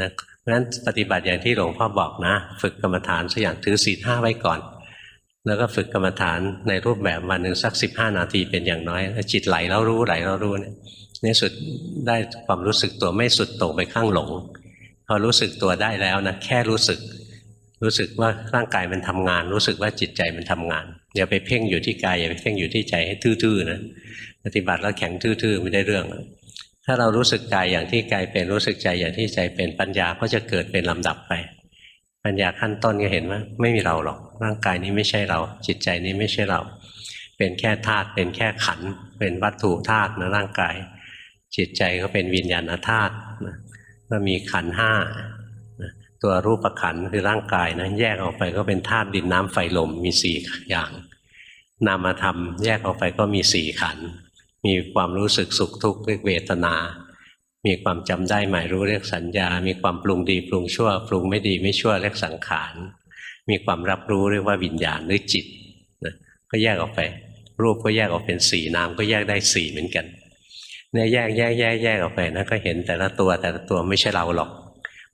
นะเพราะฉะนั้นปฏิบัติอย่างที่หลวงพ่อบอกนะ ฝึกกรรมฐานสักอย่างถือศีลห้าไว้ก่อน แล้วก็ฝึกกรรมฐานในรูปแบบวันหนึ่งสักสิบห้านาทีเป็นอย่างน้อยแล้วจิตไหลแล้วรู้ไหลแล้วรู้เนี่ยในสุดได้ความรู้สึกตัวไม่สุดต่งไปข้างหลง พอรู้สึกตัวได้แล้วนะแค่รู้สึก รู้สึกว่าร่างกายมันทำงาน รู้สึกว่าจิตใจมันทำงานอย่าไปเพ่งอยู่ที่กายอย่าไปเพ่งอยู่ที่ใจให้ทื่อๆนะปฏิบัติแล้วแข็งทื่อๆไม่ได้เรื่อง ถ้าเรารู้สึกกายอย่างที่กายเป็นรู้สึกใจอย่างที่ใจเป็นปัญญาก็จะเกิดเป็นลำดับไป ปัญญาขั้นต้นก็เห็นว่าไม่มีเราหรอกร่างกายนี้ไม่ใช่เรา จิตใจนี้ไม่ใช่เรา เป็นแค่ธาตุเป็นแค่ขัน เป็นวัตถุธาตุนะร่างกาย จิตใจก็เป็นวิญญาณธาตุนะก็มีขันห้าตัวรูปขันคือร่างกายนะแยกออกไปก็เป็นธาตุดินน้ำไฟลมมีสี่อย่าง นามธรรมแยกออกไปก็มีสี่ขันธ์ มีความรู้สึกสุขทุกข์เรียกเวทนา มีความจำได้หมายรู้เรียกสัญญา มีความปรุงดีปรุงชั่ว ปรุงไม่ดีไม่ชั่วเรียกสังขาร มีความรับรู้เรียกว่าวิญญาณหรือจิตนะก็แยกออกไป รูปก็แยกออกเป็นสี่นามก็แยกได้สี่เหมือนกันเนี่ยแยกแยกแยกแยกออกไปนะก็เห็นแต่ละตัวแต่ละตัวไม่ใช่เราหรอก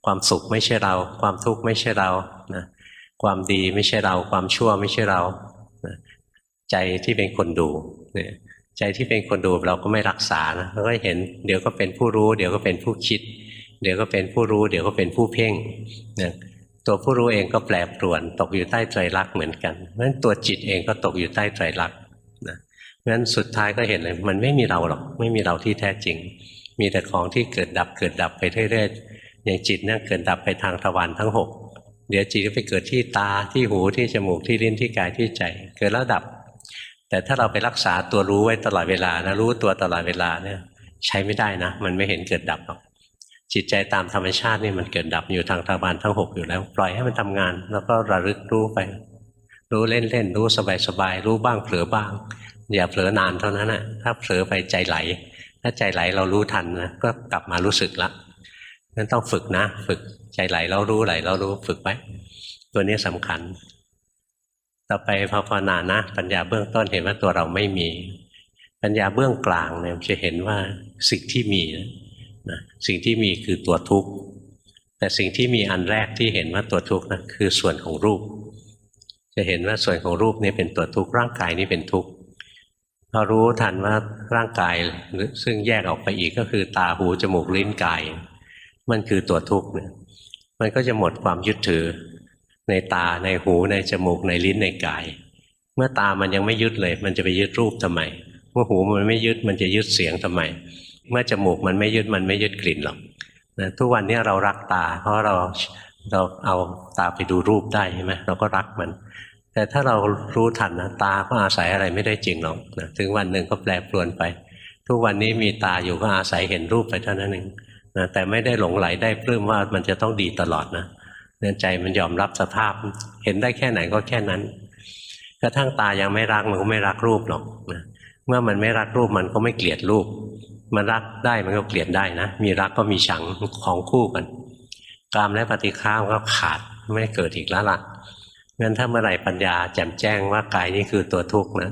ความสุขไม่ใช่เรา ความทุกข์ไม่ใช่เรานะความดีไม่ใช่เรา ความชั่วไม่ใช่เรานะใจที่เป็นคนดูเนี่ย ใจที่เป็นคนดูเราก็ไม่รักษานะเราก็เห็นเดี๋ยวก็เป็นผู้รู้ เดี๋ยวก็เป็นผู้คิด เดี๋ยวก็เป็นผู้รู้ เดี๋ยวก็เป็นผู้เพ่งนะตัวผู้รู้เองก็แปรปรวน ตกอยู่ใต้ไตรลักษณ์เหมือนกันเพราะฉะนั้นตัวจิตเองก็ตกอยู่ใต้ไตรลักษณ์นะเพราะฉะนั้นสุดท้ายก็เห็นเลยมันไม่มีเราหรอกไม่มีเราที่แท้จริง มีแต่ของที่เกิดดับเกิดดับไปเรื่อยๆอย่างจิตเนี่ยเกิดดับไปทางทวารทั้งหกเดี๋ยวจิตก็ไปเกิดที่ตาที่หูที่จมูกที่ลิ้นที่กายที่ใจ เกิดแล้วดับ แต่ถ้าเราไปรักษาตัวรู้ไว้ตลอดเวลานะรู้ตัวตลอดเวลาเนี่ย ใช้ไม่ได้นะ มันไม่เห็นเกิดดับหรอกจิตใจตามธรรมชาตินี่มันเกิดดับอยู่ทางทวารทั้งหกอยู่แล้ว ปล่อยให้มันทำงาน แล้วก็ระลึกรู้ไป รู้เล่นๆรู้สบายๆรู้บ้างเผลอบ้าง อย่าเผลอนานเท่านั้นนะถ้าเผลอไปใจไหล ถ้าใจไหลเรารู้ทันนะก็กลับมารู้สึกละงั้นต้องฝึกนะ ฝึกใจไหลเรารู้ไหลเรารู้ฝึกไว้ตัวนี้สำคัญ ต่อไปภาวนานะ ปัญญาเบื้องต้นเห็นว่าตัวเราไม่มี ปัญญาเบื้องกลางเนี่ยจะเห็นว่าสิ่งที่มีนะสิ่งที่มีคือตัวทุกข์ แต่สิ่งที่มีอันแรกที่เห็นว่าตัวทุกข์นะคือส่วนของรูป จะเห็นว่าส่วนของรูปนี้เป็นตัวทุกข์ร่างกายนี้เป็นทุกข์พอรู้ทันว่าร่างกายซึ่งแยกออกไปอีกก็คือตาหูจมูกลิ้นกาย มันคือตัวทุกข์เนี่ยมันก็จะหมดความยึดถือ ในตาในหูในจมูกในลิ้นในกาย เมื่อตามันยังไม่ยึดเลย มันจะไปยึดรูปทำไม เมื่อหูมันไม่ยึดมันจะยึดเสียงทำไม เมื่อจมูกมันไม่ยึดมันไม่ยึดกลิ่นหรอกนะทุกวันนี้เรารักตา เพราะเราเราเอาตาไปดูรูปได้ใช่ไหมเราก็รักมัน แต่ถ้าเรารู้ทันนะตาก็อาศัยอะไรไม่ได้จริงหรอกนะถึงวันหนึ่งก็แปรปรวนไป ทุกวันนี้มีตาอยู่ก็อาศัยเห็นรูปไปเท่านั้นเองนะแต่ไม่ได้หลงไหลได้ปลื้มว่ามันจะต้องดีตลอดนะ เนื่อใจมันยอมรับสภาพ เห็นได้แค่ไหนก็แค่นั้น กระทั่งตายังไม่รักมันก็ไม่รักรูปหรอกนะเมื่อมันไม่รักรูปมันก็ไม่เกลียดรูป มันรักได้มันก็เกลียดได้นะ มีรักก็มีชังของคู่กัน กามและปฏิฆาก็ขาดไม่เกิดอีกแล้วล่ะงั้นถ้าเมื่อไหร่ปัญญาแจ่มแจ้งว่ากายนี้คือตัวทุกข์นะ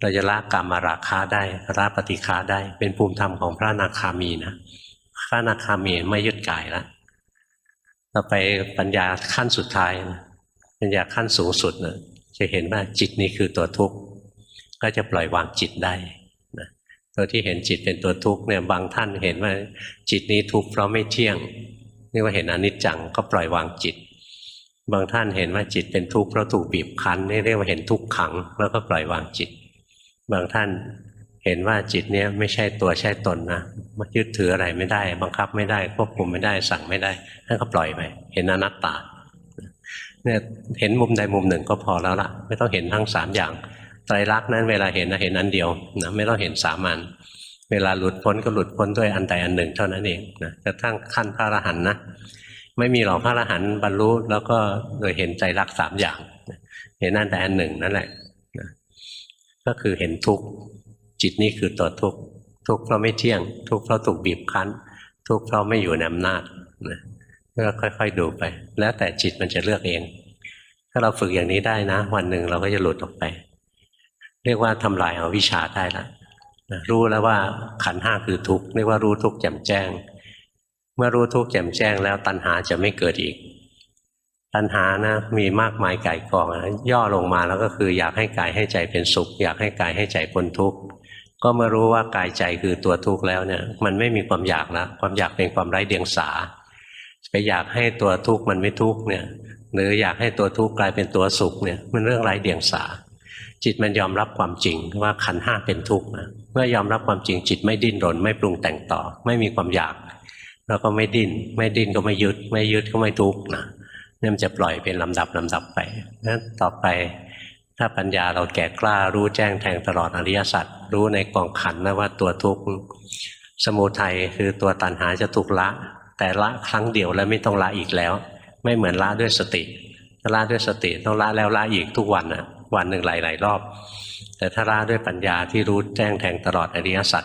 เราจะละกามมาราคาได้ละปฏิฆาได้ เป็นภูมิธรรมของพระนาคามีนะพระนาคามีไม่ยึดกายแล้ว ต่อไปปัญญาขั้นสุดท้ายนะปัญญาขั้นสูงสุดนะจะเห็นว่าจิตนี้คือตัวทุกข์ก็จะปล่อยวางจิตได้นะตัวที่เห็นจิตเป็นตัวทุกข์เนี่ยบางท่านเห็นว่าจิตนี้ทุกข์เพราะไม่เที่ยงนี่ว่าเห็นอนิจจังก็ปล่อยวางจิต บางท่านเห็นว่าจิตเป็นทุกข์เพราะถูกบีบคั้นนี่เรียกว่าเห็นทุกขัง แล้วก็ปล่อยวางจิต บางท่านเห็นว่าจิตเนี้ยไม่ใช่ตัวใช่ตนนะ มายึดถืออะไรไม่ได้ บังคับไม่ได้ควบคุมไม่ได้ สั่งไม่ได้ท่านก็ปล่อยไปเห็นอนัตตาเนี่ยเห็นมุมใดมุมหนึ่งก็พอแล้วล่ะ ไม่ต้องเห็นทั้งสามอย่างไตรลักษณ์นั้นเวลาเห็นนะเห็นอันเดียวนะไม่ต้องเห็นสามัญเวลาหลุดพ้นก็หลุดพ้นด้วยอันใดอันหนึ่งเท่านั้นเองนะกระทั่งขั้นพระอรหันต์นะไม่มีหรอกพระอรหันต์บรรลุแล้วก็โดยเห็นใจรักสามอย่าง เห็นอันใดอันหนึ่งนั่นแหละนะก็คือเห็นทุกข์จิตนี่คือตัวทุกข์ ทุกข์เพราะไม่เที่ยง ทุกข์เพราะถูกบีบคั้น ทุกข์เพราะไม่อยู่ในอำนาจนะก็ค่อยๆดูไป แล้วแต่จิตมันจะเลือกเอง ถ้าเราฝึกอย่างนี้ได้นะ วันหนึ่งเราก็จะหลุดออกไป เรียกว่าทำลายเอาวิชาได้ละนะรู้แล้วว่าขันห้าคือทุกข์เรียกว่ารู้ทุกข์แจ่มแจ้ง เมื่อรู้ทุกข์แจ่มแจ้งแล้วตัณหาจะไม่เกิดอีก ตัณหานะมีมากมายไก่ายกองนะย่อลงมาแล้วก็คือ อยากให้กายให้ใจเป็นสุข อยากให้กายให้ใจพ้นทุกข์ ก็เมื่อรู้ว่ากายใจคือตัวทุกข์แล้วเนี่ย มันไม่มีความอยากแล้วความอยากเป็นความไร้เดียงสาไปอยากให้ตัวทุกข์มันไม่ทุกข์เนี่ย หรืออยากให้ตัวทุกข์กลายเป็นตัวสุขเนี่ย มันเรื่องไร้เดียงสา จิตมันยอมรับความจริงว่าขันห้าเป็นทุกข์นะเมื่อยอมรับความจริงจิตไม่ดิ้นรน ไม่ปรุงแต่งต่อ ไม่มีความอยาก แล้วก็ไม่ดิ้น ไม่ดิ้นก็ไม่ยึด ไม่ยึดก็ไม่ทุกข์นะเนี่ยมันจะปล่อยเป็นลำดับลำดับไปนั้นต่อไป ถ้าปัญญาเราแก่กล้ารู้แจ้งแทงตลอดอริยสัจรู้ในกองขันนะว่าตัวทุกข์สมุทัยคือตัวตัณหาจะถูกละ แต่ละครั้งเดียวแล้วไม่ต้องละอีกแล้ว ไม่เหมือนละด้วยสติถ้าละด้วยสติต้องละแล้วละอีกทุกวันนะวันหนึ่งหลาย ๆ รอบ แต่ถ้าละด้วยปัญญาที่รู้แจ้งแทงตลอดอริยสัจ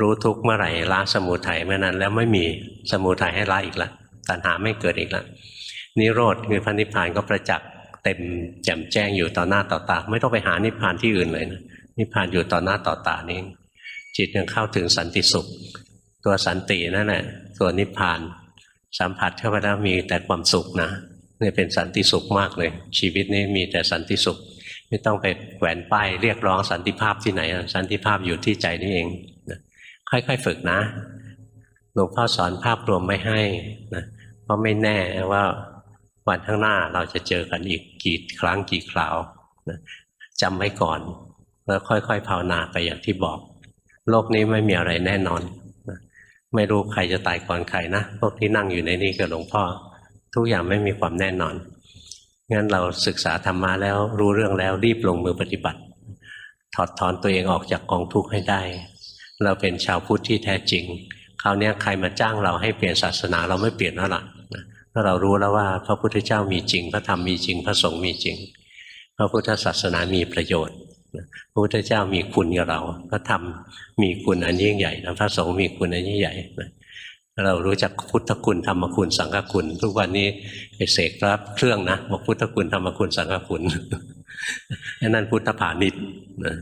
รู้ทุกข์เมื่อไหร่ละสมุทัยเมื่อนั้น แล้วไม่มีสมุทัยให้ละอีกละตัณหาไม่เกิดอีกละนิโรธคือพระนิพพานก็ประจักษ์ เต็มแจ่มแจ้งอยู่ต่อหน้าต่อตา ไม่ต้องไปหานิพพานที่อื่นเลยนะนิพพานอยู่ต่อหน้าต่อตานี่จิตยังเข้าถึงสันติสุข ตัวสันตินั่นแหละตัวนิพพานสัมผัสเข้าไปแล้วมีแต่ความสุขนะนี่เป็นสันติสุขมากเลย ชีวิตนี้มีแต่สันติสุข ไม่ต้องไปแหวนป้ายเรียกร้องสันติภาพที่ไหน สันติภาพอยู่ที่ใจนี่เองนะค่อยๆฝึกนะหลวงพ่อสอนภาพรวมไม่ให้นะเพราะไม่แน่ว่า วันข้างหน้าเราจะเจอกันอีกกี่ครั้งกี่คราวนะจำไว้ก่อน แล้วค่อยๆภาวนาไปอย่างที่บอก โลกนี้ไม่มีอะไรแน่นอนนะไม่รู้ใครจะตายก่อนใครนะพวกที่นั่งอยู่ในนี้กับหลวงพ่อ ทุกอย่างไม่มีความแน่นอนงั้นเราศึกษาธรรมะแล้วรู้เรื่องแล้วรีบลงมือปฏิบัติ ถอดถอนตัวเองออกจากกองทุกข์ให้ได้ เราเป็นชาวพุทธที่แท้จริง คราวนี้ใครมาจ้างเราให้เปลี่ยนศาสนาเราไม่เปลี่ยนแล้วล่ะ เพราเรารู้แล้วว่า พระพุทธเจ้ามีจริง พระธรรมมีจริง พระสงฆ์มีจริง พระพุทธศาสนามีประโยชน์พระพุทธเจ้ามีคุณกับเรา พระธรรมมีคุณอันยิ่งใหญ่นะพระสงฆ์มีคุณอันยิ่งใหญ่นะเรารู้จักพุทธคุณธรรมคุณสังฆคุณ ทุกวันนี้ไปเสกรับเครื่องนะบอกพุทธคุณธรรมคุณสังฆคุณนั่นพุทธผาณิชย์นะ